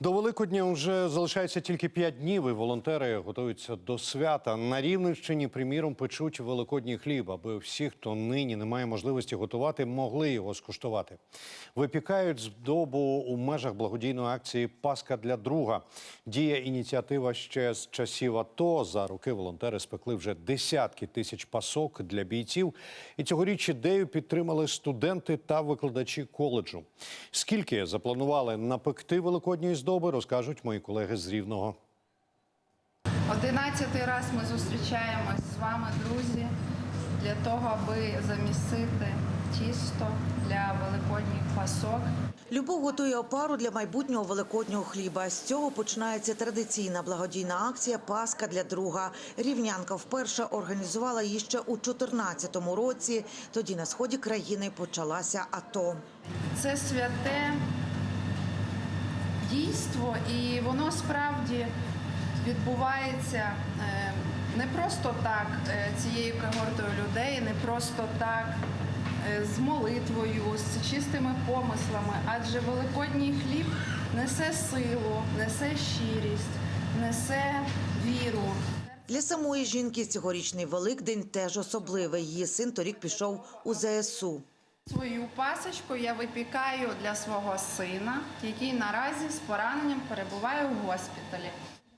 До Великодня вже залишається тільки п'ять днів, і волонтери готуються до свята. На Рівненщині, приміром, печуть великодній хліб, аби всі, хто нині не має можливості готувати, могли його скуштувати. Випікають здобу у межах благодійної акції Паска для друга. Діє ініціатива ще з часів АТО. За роки волонтери спекли вже десятки тисяч пасок для бійців. І цьогоріч ідею підтримали студенти та викладачі коледжу. Скільки запланували напекти великодньої здоби, розкажуть мої колеги з Рівного. Одинадцятий раз ми зустрічаємось з вами, друзі, для того, аби замісити тісто для великодніх пасок. Любов готує опару для майбутнього великоднього хліба. З цього починається традиційна благодійна акція Паска для друга. Рівнянка вперше організувала її ще у 2014 році. Тоді на сході країни почалася АТО. Це святе дійство, і воно справді відбувається е, не просто так е, цією когортою людей, не просто так е, з молитвою, з чистими помислами, адже великодній хліб несе силу, несе щирість, несе віру. Для самої жінки цьогорічний Великдень теж особливий. Її син торік пішов у ЗСУ. Свою пасочку я випікаю для свого сина, який наразі з пораненням перебуває у госпіталі.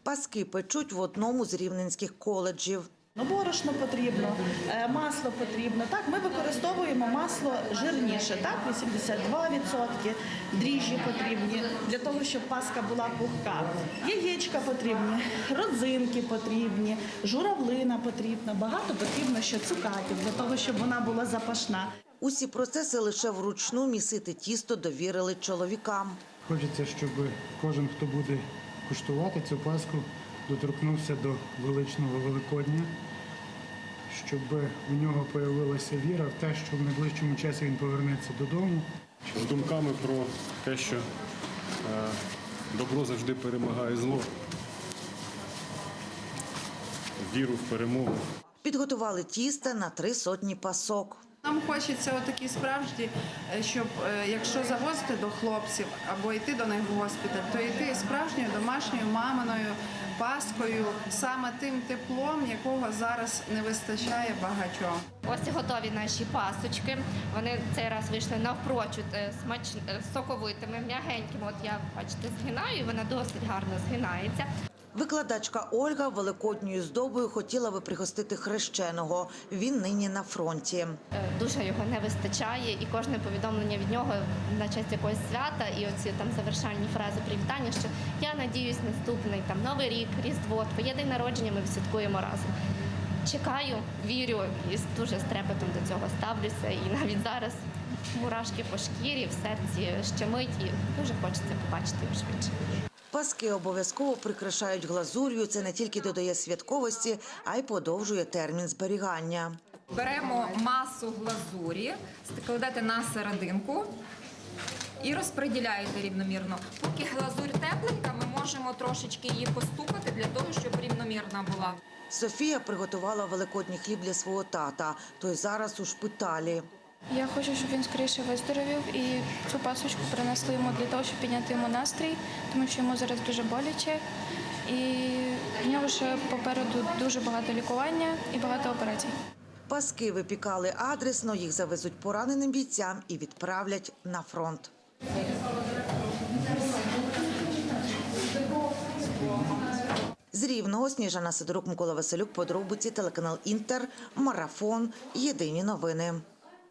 Паски печуть в одному з рівненських коледжів. Ну, борошно потрібно, е, масло потрібно. Так, ми використовуємо масло жирніше, так, 82%, дріжджі потрібні для того, щоб паска була пухка. Яєчка потрібні, родзинки потрібні, журавлина потрібна. Багато потрібно ще цукатів для того, щоб вона була запашна. Усі процеси лише вручну місити тісто довірили чоловікам. Хочеться, щоб кожен, хто буде куштувати цю паску, доторкнувся до величного Великодня, щоб у нього появилася віра в те, що в найближчому часі він повернеться додому. з думками про те, що е, добро завжди перемагає зло. Віру в перемогу. Підготували тіста на три сотні пасок. Нам хочеться отакі справжні, е, щоб е, якщо завозити до хлопців або йти до них в госпіталь, то йти справжньою домашньою маминою паскою, саме тим теплом, якого зараз не вистачає багатьом. Ось готові наші пасочки. Вони цей раз вийшли навпрочуд е, смач... соковитими, м'ягенькими. От я бачите, згинаю, вона досить гарно згинається. Викладачка Ольга великодньою здобою хотіла би пригостити хрещеного. Він нині на фронті. Е, Дуже його не вистачає, і кожне повідомлення від нього на честь якогось свята, і оці там завершальні фрази привітання, що я надіюсь, наступний там новий рік, різдво, твоє день народження ми святкуємо разом. Чекаю, вірю і дуже з трепетом до цього ставлюся. І навіть зараз мурашки по шкірі, в серці щемить, і дуже хочеться побачити його швидше. Паски обов'язково прикрашають глазур'ю. Це не тільки додає святковості, а й подовжує термін зберігання. Беремо масу глазурі, кладете на серединку і розподіляєте рівномірно. Поки глазурь тепленька, ми можемо трошечки її постукати для того, щоб рівномірна була. Софія приготувала великодній хліб для свого тата. Той зараз у шпиталі. Я хочу, щоб він скоріше виздоровів і цю пасочку принесли йому для того, щоб підняти йому настрій, тому що йому зараз дуже боляче. І в нього ще попереду дуже багато лікування і багато операцій. Паски випікали адресно, їх завезуть пораненим бійцям і відправлять на фронт. З Рівного Сніжана Сидорук, Микола Василюк, подробиці, телеканал Інтер, Марафон, Єдині новини.